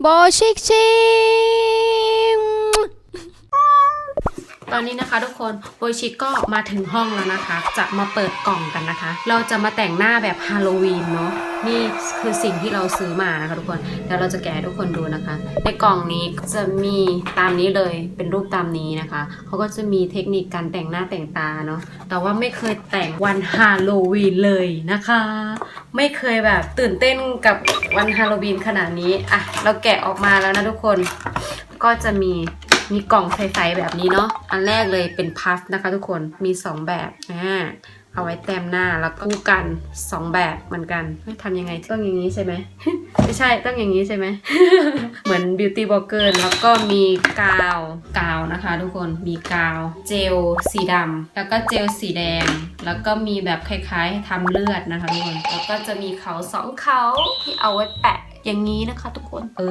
Boş ekşi. ตอนนี้นะคะทุกคนโบชิก็มาถึงห้องแล้วนะคะ จะมาเปิดกล่องกันนะคะ เราจะมาแต่งหน้าแบบฮาโลวีนเนาะนี่คือสิ่งที่เราซื้อมานะคะทุกคนเดี๋ยวเราจะแกะทุกคนดูนะคะ ในกล่องนี้จะมีตามนี้เลยเป็นรูปตามนี้นะคะเขาก็จะมีเทคนิคการแต่งหน้าแต่งตาเนาะแต่ว่าไม่เคยแต่งวันฮาโลวีนเลยนะคะ ไม่เคยแบบตื่นเต้นกับวันฮาโลวีนขนาดนี้อะเราแกะออกมาแล้วนะทุกคนก็จะมี มีกล่องใสๆแบบนี้เนาะ อันแรกเลยเป็นพัฟนะคะทุกคน มี 2 แบบอ่าเอาไว้แต้มหน้าแล้วก็คู่กัน 2 แบบเหมือนกันเฮ้ยทำยังไงต้องอย่างนี้ใช่ไหมไม่ใช่ต้องอย่างนี้ใช่ไหม เหมือน beauty blogger แล้วก็มีกาวกาวนะคะ ทุกคนมีกาว เจลสีดำแล้วก็เจลสีแดง แล้วก็มีแบบคล้ายๆให้ทำเลือดนะคะทุกคนแล้วก็จะมีเขาสองเขาที่เอาไว้แปะ อย่างนี้นะคะทุกคน เอ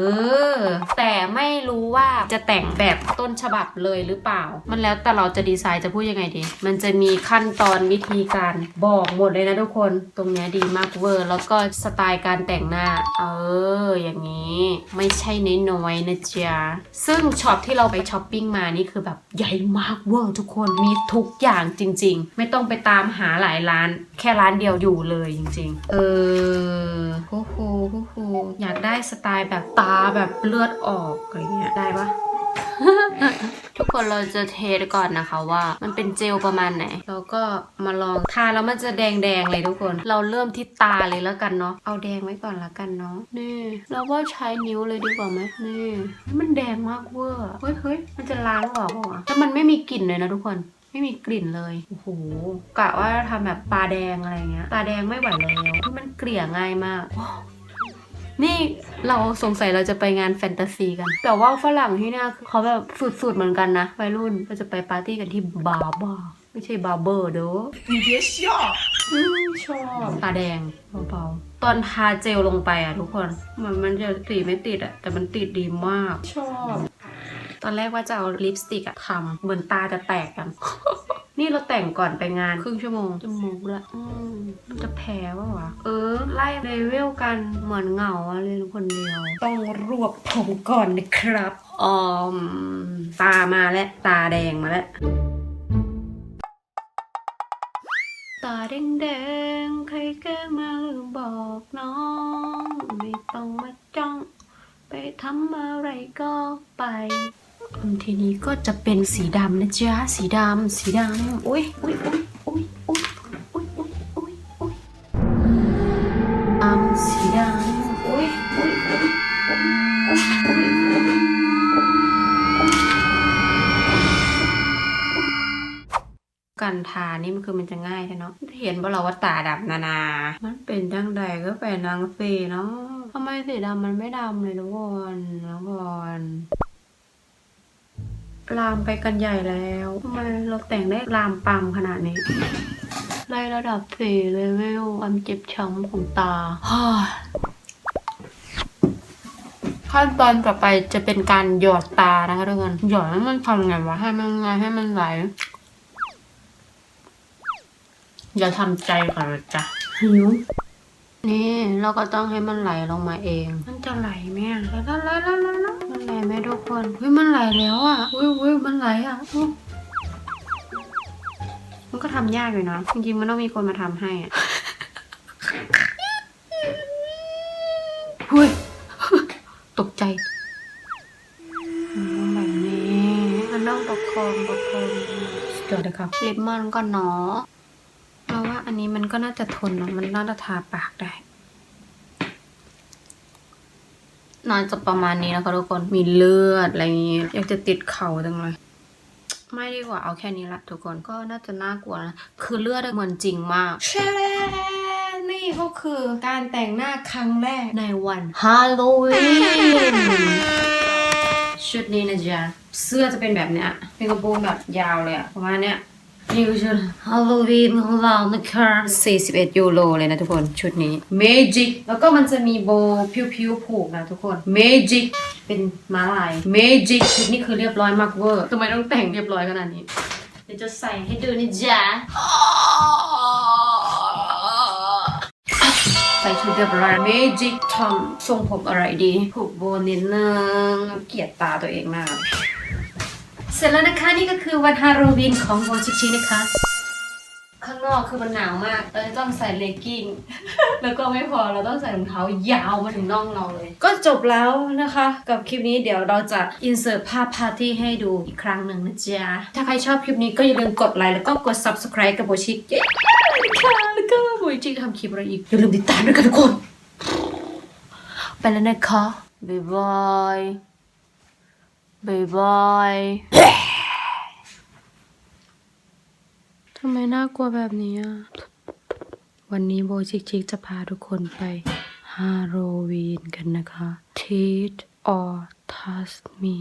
อ แต่ไม่รู้ว่าจะแต่งแบบต้นฉบับเลยหรือเปล่า มันแล้วแต่เราจะดีไซน์จะพูดยังไงดี มันจะมีขั้นตอนวิธีการบอกหมดเลยนะทุกคน ตรงเนี้ยดีมากเวอร์ แล้วก็สไตล์การแต่งหน้า เออ อย่างนี้ ไม่ใช่น้อยๆนะจ๊ะ ซึ่งช็อปที่เราไปช้อปปิ้งมานี่คือแบบใหญ่มากเวอร์ทุกคน มีทุกอย่างจริง ๆ ไม่ต้องไปตามหาหลายร้าน แค่ร้านเดียวอยู่เลยจริง ๆ เออโอ้โหโอ้โหอยากได้สไตล์แบบตาแบบเลือดออกอะไรเงี้ยได้ปะทุกคนเราจะเทสก่อนนะคะว่า มันเป็นเจลประมาณไหน แล้วก็มาลองทาแล้วมันจะแดงๆเลยทุกคน เราเริ่มที่ตาเลยแล้วกันเนาะเอาแดงไว้ก่อนละกันเนาะนี่เราว่าใช้นิ้วเลยดีกว่าไหมนี่มันแดงมากเวอร์เฮ้ยเฮ้ยมันจะล้างออกปะวะแต่มันไม่มีกลิ่นเลยนะทุกคนไม่มีกลิ่นเลยโอ้โหกะว่าทำแบบตาแดงอะไรเงี้ยตาแดงไม่ไหวแล้วคือมันเกลี่ยง่ายมาก นี่เราสงสัยเราจะไปงานแฟนตาซีกัน แต่ว่าฝรั่งที่เนี่ยคือเขาแบบสุดๆเหมือนกันนะวัยรุ่นก็จะไปปาร์ตี้กันที่บาร์บาร์ไม่ใช่บาร์เบอร์เด้อ 你别笑。 อืมชอบตาแดงเบาๆตอนทาเจลลงไปอ่ะทุกคนเหมือนมันจะสีไม่ติดอ่ะ แต่มันติดดีมาก ชอบ ตอนแรกว่าจะเอาลิปสติกอะทำเหมือนตาจะแตกกัน นี่เราแต่งก่อนไปงานครึ่งชั่วโมงจมูกละอืมมันจะแพ้วะวะ เออ ไล่เลเวลกันเหมือนเหงาอะเรียนคนเดียว ต้องรวบผมก่อนนะครับออมตามาแล้วตาแดงมาแล้วตาแดงแดงๆใครแกล้งมาหรือบอกน้อง ไม่ต้องมาจ้อง ไปทำอะไรก็ไปอืม ทีนี้ก็จะเป็นสีดำนะจ๊ะสีดำสีดำอุ้ยอุ้ยอุ้ยอุ้ยอุ้ยอุ้ยอุ้ยอุ้ยอุ้ยดำสีดำอุ้ยอุ้ยอุ้ยอุ้ยอุ้ยอุ้ยการทานี่มันคือมันจะง่ายใช่เนาะเห็นว่าเราว่าตาดำนานา มันเป็นจังใดก็เป็นนางสีเนาะทำไมสีดำมันไม่ดำเลยทุกคนทุกคน ลามไปกันใหญ่แล้วทำไมเราแต่งได้ลามปามขนาดนี้ไล่ระดับสี่เลเวลความเจ็บช้ำของตาฮ่าขั้นตอนต่อไปจะเป็นการหยอดตานะคะทุกคนหยอดให้มันทำไงวะให้มันไงให้มันไหลอย่าทำใจก่อนนะจ๊ะหิวนี่เราก็ต้องให้มันไหลลงมาเอง มันจะไหลไหมอะไหลไหลไหลไหลไหลมัน ไหลไหมทุกคนเฮ้ยมันไหลแล้วอะอุ้ยอุ้ยมันไหลอะอุ๊ยมันก็ทำยากอยู่นะจริงๆมันต้องมีคนมาทำให้อะเฮ้ยตกใจมันแบบนี้มันต้องประคองประคองสุดยอดเลยครับลิปมันก็เนาะเราว่าอันนี้มันก็น่าจะทนนะมันน่าจะทาปากได้ น่าจะประมาณนี้นะคะทุกคนมีเลือดอะไรอย่างงี้อยากจะติดเข่าจังเลยไม่ดีกว่าเอาแค่นี้ละทุกคนก็น่าจะน่ากลัวนะ คือเลือดเหมือนจริงมากเชลนี่ก็คือการแต่งหน้าครั้งแรกในวันฮาโลวีนชุดนี้นะจ๊ะเสื้อจะเป็นแบบเนี้ยเป็นกระโปรงแบบยาวเลยอะประมาณเนี้ย นี่คือชุดฮาโลวีนของเรานะคะ41 ยูโรเลยนะทุกคนชุดนี้ Magic แล้วก็มันจะมีโบว์พิวๆผูกนะทุกคน Magic เป็นม้าลาย Magic ชุดนี้คือเรียบร้อยมากเวอร์ทำไมต้องแต่งเรียบร้อยขนาดนี้เดี๋ยวจะใส่ให้ดูนะจ๊ะใส่ชุดเรียบร้อยเมจิกทำทรงผมอะไรดี ผูกโบว์นิดนึงเกลียดตาตัวเองมาก เสร็จแล้วนะคะนี่ก็คือวันฮาโลวีนของโบชิชินะคะ ข้างนอกคือมันหนาวมากเราจะต้องใส่เลกกิ้ง แล้วก็ไม่พอเราต้องใส่รองเท้ายาวมาถึงน่องเราเลย ก็จบแล้วนะคะ กับคลิปนี้เดี๋ยวเราจะอินเสิร์ตภาพปาร์ตี้ให้ดูอีกครั้งหนึ่งนะจ๊ะ ถ้าใครชอบคลิปนี้ก็อย่าลืมกดไลค์แล้วก็กด subscribe กับโบชิเย้ค่ะแล้วก็โบชิทำคลิปอะไรอีกอย่าลืมติดตามด้วยกันทุกคน ไปแล้วนะคะบ๊ายบาย บายบายทำไมน่ากลัวแบบนี้อะ วันนี้โบชิกชิกจะพาทุกคนไปฮาโลวีนกันนะคะ Teach or Touch Me